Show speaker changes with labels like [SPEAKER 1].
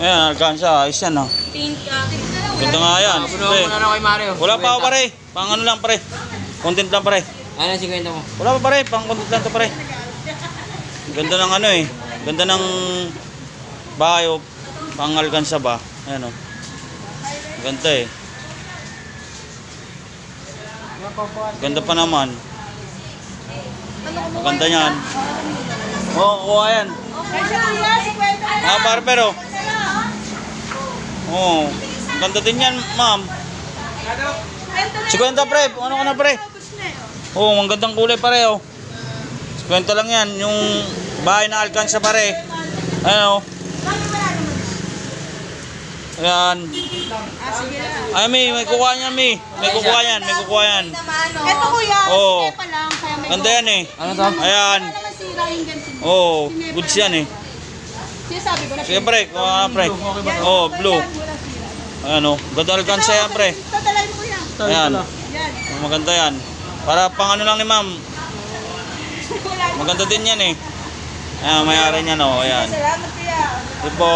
[SPEAKER 1] Ayan, alkansa. Ayos yan, oh.
[SPEAKER 2] Pink, ah,
[SPEAKER 1] Ganda nga yan.
[SPEAKER 3] Puno
[SPEAKER 1] Pre.
[SPEAKER 3] muna na kay Mario.
[SPEAKER 1] Wala pa ako pare. Pang ano lang pare. Content lang pare.
[SPEAKER 3] Ano si kwenta mo?
[SPEAKER 1] Wala pa pare. Pang content lang to pare. Ganda ng ano eh. Ganda ng bahay o pang alkansa ba. Ayan oh. Ganda eh. Ganda pa naman. Ganda niyan. Oo, oh, kuha yan. Ah, pare pero. Oo. Ganda din yan, ma'am. 50 pre, ano ka na pre? Oo, ang gandang kulay pare oh. 50 lang yan, yung bahay na alkansa pare. Ayan oh. Ayan. Ay, may, may kukuha niyan, may. May kukuha yan, may kukuha yan.
[SPEAKER 4] Ito kuya,
[SPEAKER 1] Oo.
[SPEAKER 4] sige pa lang. Kaya may
[SPEAKER 1] Ganda yan eh.
[SPEAKER 3] Ano to?
[SPEAKER 1] Ayan.
[SPEAKER 4] Wala naman sira yung ganito.
[SPEAKER 1] Oo, goods yan eh.
[SPEAKER 4] Sinasabi ko na.
[SPEAKER 1] Sige pre, kuha ka pre. Oo, blue. Ayan oh, ganda alkansa yan pre.
[SPEAKER 4] Tatalain mo kuya.
[SPEAKER 1] Ayan.
[SPEAKER 4] Yan.
[SPEAKER 1] Maganda yan. Para pang ano lang ni ma'am. Maganda din yan eh. Ayan, may-ari niyan oh. Ayan.
[SPEAKER 4] Salamat kuya.
[SPEAKER 1] Ito po.